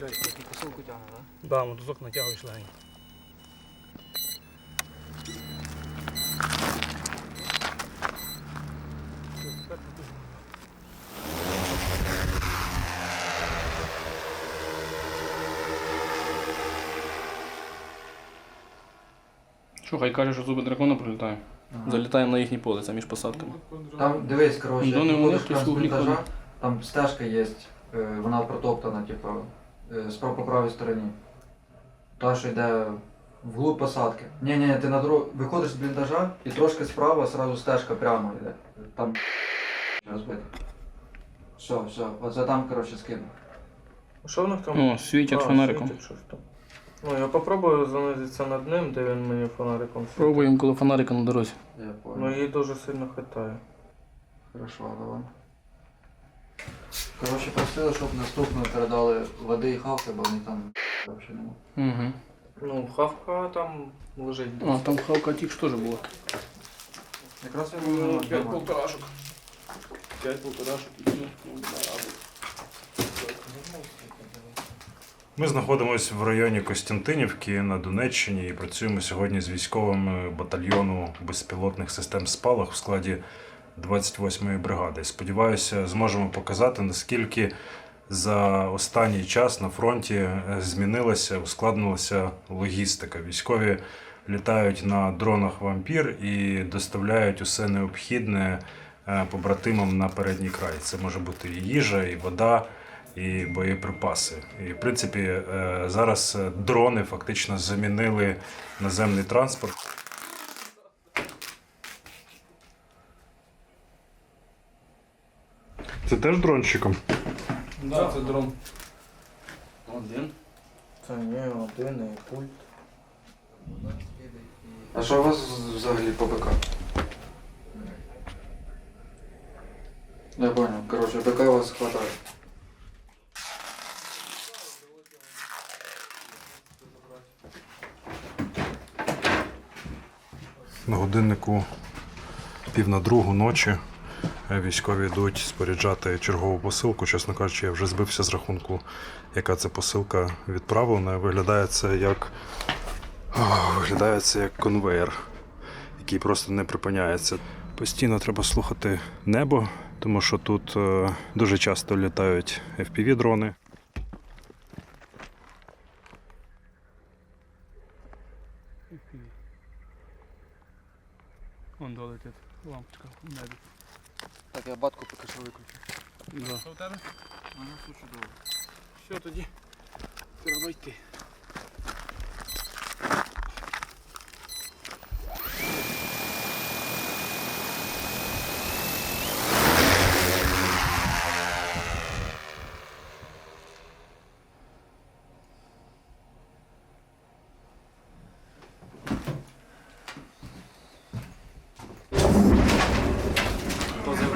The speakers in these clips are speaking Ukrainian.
Такий посилку тягне, так? Да, мотузок натягуєш легенько. Що, хай каже, що зуби дракона прилітає. Залітаємо на їхнє поле, це між посадками. Там дивись, коротше, Ну, ходить. там стежка є, е, вона протоптана, типу, справа по правій стороні. Та, що йде вглуб посадки. Ні, ні, ти на дорогу виходиш з бліндажа і трошки справа сразу стежка прямо йде. Там розбито. Все, все, оце там, коротше, скину. Що в них там? О, світять А, фонариком. щось там. Ну, я попробую занизитися над ним, де він мені фонариком світить. Пробуємо коло фонарика на дорозі. Я понял. Ну її дуже сильно хитає. Хорошо, давай. Коротше, просили, щоб наступно передали води і хавки, бо вони там взагалі нема. Угу. Ну, хавка там лежить. А, там хавка тільки ж теж була. Якраз я можу П'ять полторашок. П'ять полторашок і Ми знаходимося в районі Костянтинівки на Донеччині і працюємо сьогодні з військовими батальйону безпілотних систем спалах в складі 28-ї бригади. Сподіваюся, зможемо показати, наскільки за останній час на фронті е, змінилася, ускладнилася логістика. Військові літають на дронах вампір і доставляють усе необхідне е, побратимам на передній край. Це може бути і їжа, і вода, і боєприпаси. І в принципі, е, зараз дрони фактично замінили наземний транспорт. Це теж дрончиком? Да, це дрон. Один. Це ні, один і пульт. А що у вас взагалі по БК? Я понял. Короче, БК у вас хватає. На годиннику пів на другу ночі військові йдуть споряджати чергову посилку. Чесно кажучи, я вже збився з рахунку, яка це посилка відправлена. Виглядає це як виглядає це як конвейер, який просто не припиняється. Постійно треба слухати небо, тому що тут е, дуже часто літають FPV-дрони. Вон долетить лампочка в небі. Я батку поки що виключу. Да. Що у тебе? Ага, все чудово. Все тоді. Треба йти.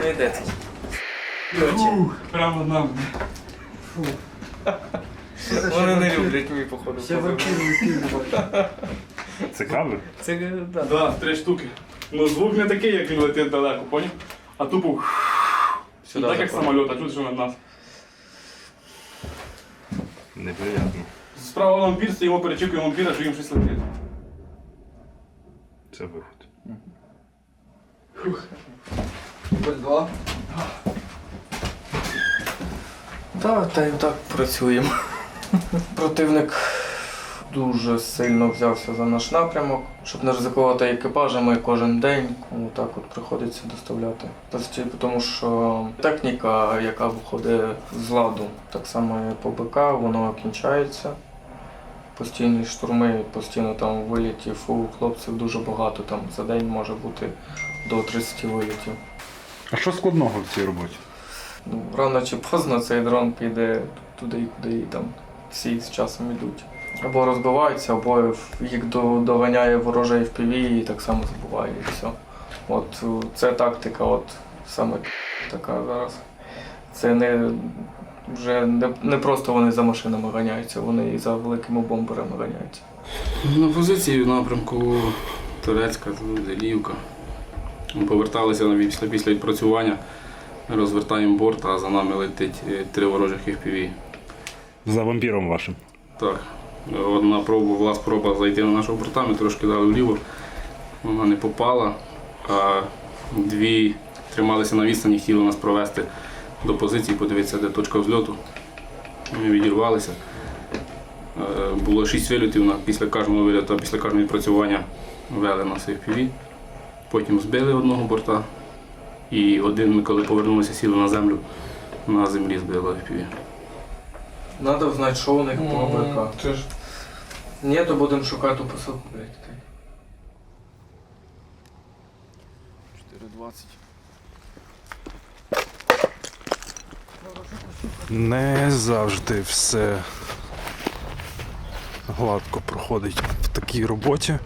Позивний йдеться. Прямо нам. Фу. Вони не люблять мій походу. Ще вампіри Цікаво? Це да. Да, три штуки. Ну звук не такий, як він летить далеко, поняв? А тупо Сюди так як самоліт, а чути, що над нас. Неприємно. Справа вампір, стоїмо, перечікуємо вампіра, що їм щось летить. Це виход. Так, та й так працюємо. Противник дуже сильно взявся за наш напрямок, щоб не ризикувати екіпажами кожен день. Так от приходиться доставляти. Постійно, тому що техніка, яка виходить з ладу, так само і по БК, воно кінчається. Постійні штурми, постійно там вилітів. У хлопців дуже багато. Там за день може бути до 30 вилітів. А що складного в цій роботі? Ну, рано чи поздно цей дрон піде туди, куди і там всі з часом йдуть. Або розбиваються, або їх до- доганяє ворожий FPV і так само забуває і все. От е, це тактика, от саме така зараз. Це не вже не, не просто вони за машинами ганяються, вони і за великими бомберами ганяються. На позиції в напрямку Турецька, Делівка. Ми поверталися на після, після відпрацювання. Розвертаємо борт, а за нами летить е, три ворожих FPV. За вампіром вашим. Так. Одна проба була спроба зайти на нашу борта, ми трошки дали вліво. Вона не попала, а дві трималися на відстані, хотіли нас провести до позиції, подивитися, де точка взльоту. Ми відірвалися. Е, Було шість вильотів після кожного вильоту, після кожного відпрацювання вели нас FPV. Потім збили одного борта. І один ми, коли повернулися, сіли на землю, на землі збили FPV. Надо знати, що у них по АБК. Це ж Ні, то будемо шукати посилку, блядь. 4.20. Не завжди все гладко проходить в такій роботі.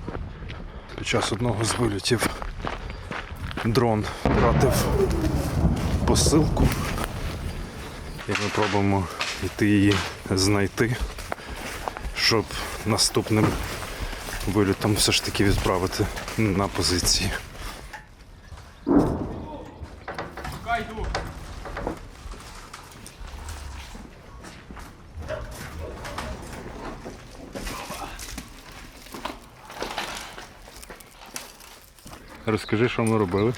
Під час одного з вильотів дрон втратив посилку. І ми пробуємо йти її знайти, щоб наступним вильотом все ж таки відправити на позиції. Розкажи, що ми робили.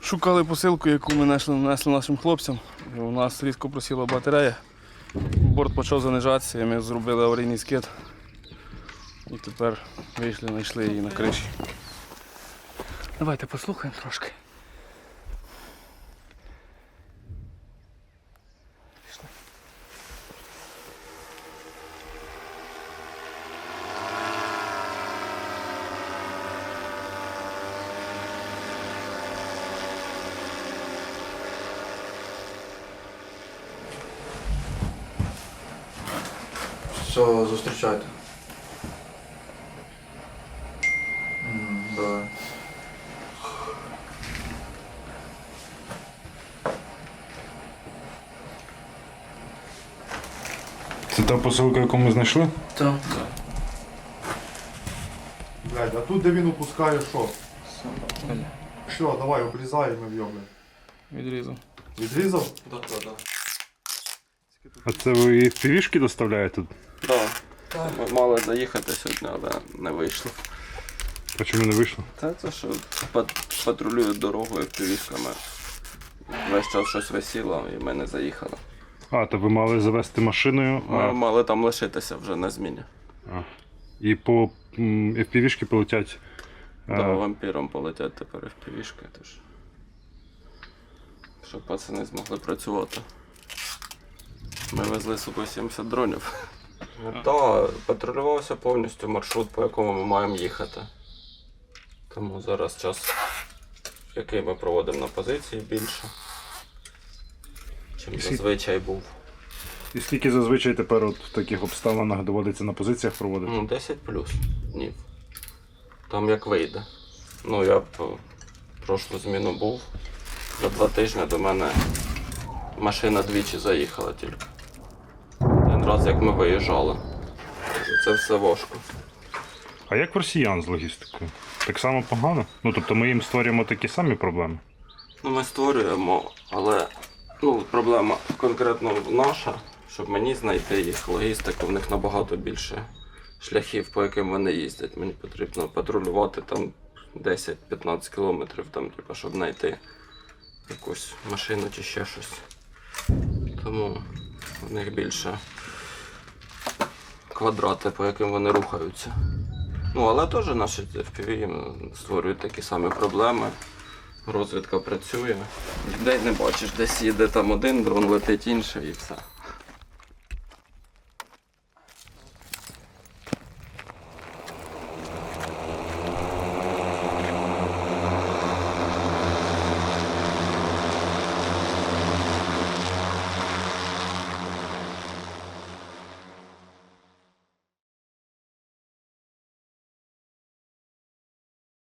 Шукали посилку, яку ми нанесли несли нашим хлопцям. У нас різко просіла батарея. Борт почав занижатися, і ми зробили аварійний скид. І тепер вийшли, знайшли її на криші. Давайте послухаємо трошки. Все, зустрічайте. М, Давай. Це та посилка, яку ми знайшли? Так. Блядь, а тут де він опускає що? Що, давай, обрізаємо його, блядь. Відрізав. Відрізав? А це ви півішки доставляєте? Так. Ми мали заїхати сьогодні, але не вийшло. А чому не вийшло? Та це що пат- патрулюють дорогою півішками. Весь час щось висіло і ми не заїхали. А, то ви мали завести машиною Ми а, мали там лишитися вже на зміні. і по FPV-шки полетять. а, вампіром полетять тепер півішки, тож. Щоб пацани змогли працювати. Ми везли з собою 70 дронів. Так, патрулювався повністю маршрут, по якому ми маємо їхати. Тому зараз час, який ми проводимо на позиції більше, чим зазвичай був. І скільки зазвичай тепер от в таких обставинах доводиться на позиціях проводити? Ну, 10 плюс днів. Там як вийде. Ну, я б е, прошлу зміну був. За два тижні до мене машина двічі заїхала тільки. Один раз як ми виїжджали. Це все важко. А як в росіян з логістикою? Так само погано? Ну тобто ми їм створюємо такі самі проблеми. Ну, ми створюємо, але ну, проблема конкретно наша, щоб мені знайти їх логістику, в них набагато більше шляхів, по яким вони їздять. Мені потрібно патрулювати там 10-15 кілометрів, там, типу, щоб знайти якусь машину чи ще щось. Тому в них більше квадрати, по яким вони рухаються. Ну, але теж наші FPV створюють такі самі проблеми. Розвідка працює. Людей не бачиш, десь їде там один, дрон летить інший і все.